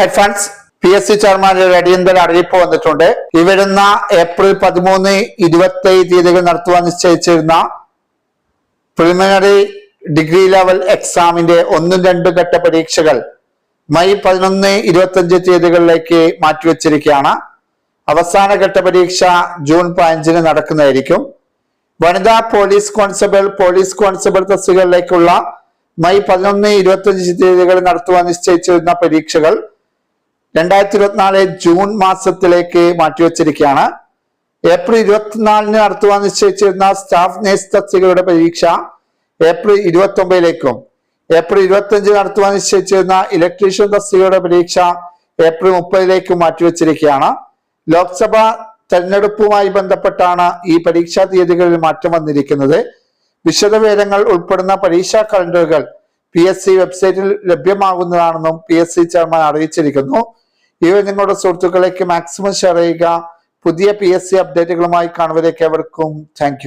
Hi friends P S C ചെയർമാന്റെ അടിയന്തര അറിയിപ്പ് വന്നിട്ടുണ്ട്. ഈ ഏപ്രിൽ പതിമൂന്ന് ഇരുപത്തി തീയതികൾ നടത്തുവാൻ നിശ്ചയിച്ചിരുന്ന പ്രിലിമിനറി ഡിഗ്രി ലെവൽ എക്സാമിന്റെ ഒന്നും രണ്ടും ഘട്ട പരീക്ഷകൾ മെയ് പതിനൊന്ന് ഇരുപത്തഞ്ച് തീയതികളിലേക്ക് മാറ്റിവെച്ചിരിക്കുകയാണ്. അവസാന ഘട്ട പരീക്ഷ ജൂൺ പതിനഞ്ചിന് നടക്കുന്നതായിരിക്കും. വനിതാ പോലീസ് കോൺസ്റ്റബിൾ പോലീസ് കോൺസ്റ്റബിൾ തസ്തികകളിലേക്കുള്ള മെയ് പതിനൊന്ന് ഇരുപത്തഞ്ച് തീയതികൾ നടത്തുവാൻ നിശ്ചയിച്ചിരുന്ന പരീക്ഷകൾ രണ്ടായിരത്തി ഇരുപത്തിനാല് ജൂൺ മാസത്തിലേക്ക് മാറ്റിവെച്ചിരിക്കുകയാണ്. ഏപ്രിൽ ഇരുപത്തിനാലിന് നടത്തുവാൻ നിശ്ചയിച്ചിരുന്ന സ്റ്റാഫ് നേഴ്സ് തസ്തികയുടെ പരീക്ഷ ഏപ്രിൽ ഇരുപത്തി ഒമ്പതിലേക്കും ഏപ്രിൽ ഇരുപത്തി അഞ്ച് നടത്തുവാൻ നിശ്ചയിച്ചിരുന്ന ഇലക്ട്രീഷ്യൻ തസ്തികയുടെ പരീക്ഷ ഏപ്രിൽ മുപ്പതിലേക്കും മാറ്റിവെച്ചിരിക്കുകയാണ്. ലോക്സഭാ തെരഞ്ഞെടുപ്പുമായി ബന്ധപ്പെട്ടാണ് ഈ പരീക്ഷാ തീയതികളിൽ മാറ്റം വന്നിരിക്കുന്നത്. വിശദവിവരങ്ങൾ ഉൾപ്പെടുന്ന പരീക്ഷാ കലണ്ടറുകൾ പി എസ് സി വെബ്സൈറ്റിൽ ലഭ്യമാകുന്നതാണെന്നും പി എസ് സി ചെയർമാൻ അറിയിച്ചിരിക്കുന്നു. ഇവ നിങ്ങളുടെ സുഹൃത്തുക്കളിലേക്ക് മാക്സിമം ഷെയർ ചെയ്യുക. പുതിയ പി എസ് സി അപ്ഡേറ്റുകളുമായി കാണുവരേക്ക് എവർക്കും താങ്ക്